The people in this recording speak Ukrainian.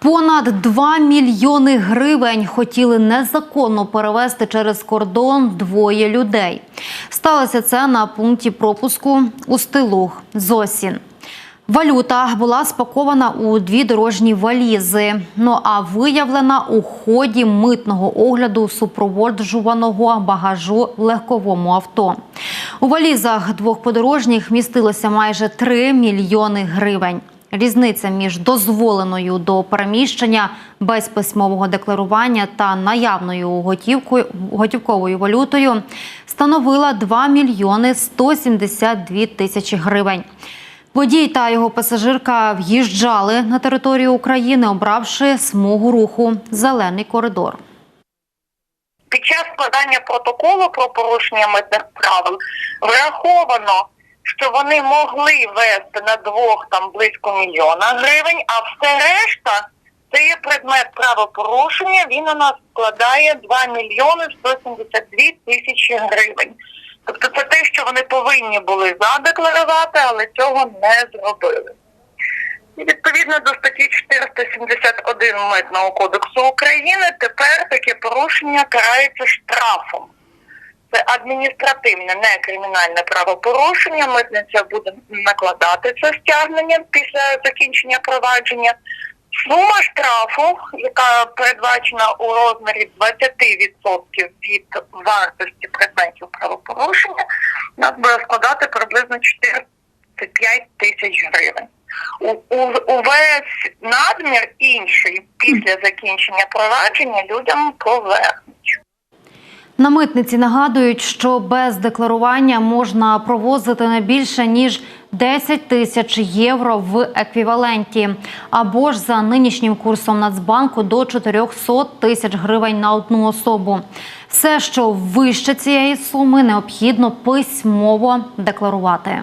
Понад 2 мільйони гривень хотіли незаконно перевезти через кордон двоє людей. Сталося це на пункті пропуску Устилуг Зосін. Валюта була спакована у дві дорожні валізи. Ну а виявлена у ході митного огляду супроводжуваного багажу в легковому авто. У валізах двох подорожніх містилося майже 3 мільйони гривень. Різниця між дозволеною до переміщення без письмового декларування та наявною готівкою готівковою валютою становила 2 мільйони 172 тисячі гривень. Водій та його пасажирка в'їжджали на територію України, обравши смугу руху зелений коридор. Під час складання протоколу про порушення митних правил враховано, що вони могли вести на двох там близько мільйона гривень, а все решта це є предмет правопорушення. Він у нас складає 2 мільйони 172 тисячі гривень. Тобто це те, що вони повинні були задекларувати, але цього не зробили. І відповідно до статті 471 Митного кодексу України тепер таке порушення карається штрафом. Це адміністративне, не кримінальне правопорушення. Митниця буде накладати це стягнення після закінчення провадження. Сума штрафу, яка передбачена у розмірі 20% від вартості предметів правопорушення, нас буде складати приблизно 45 тисяч гривень. Увесь надмір інший після закінчення провадження людям повернуть. На митниці нагадують, що без декларування можна провозити не більше ніж 10 тисяч євро в еквіваленті, або ж за нинішнім курсом Нацбанку до 400 тисяч гривень на одну особу. Все, що вище цієї суми, необхідно письмово декларувати.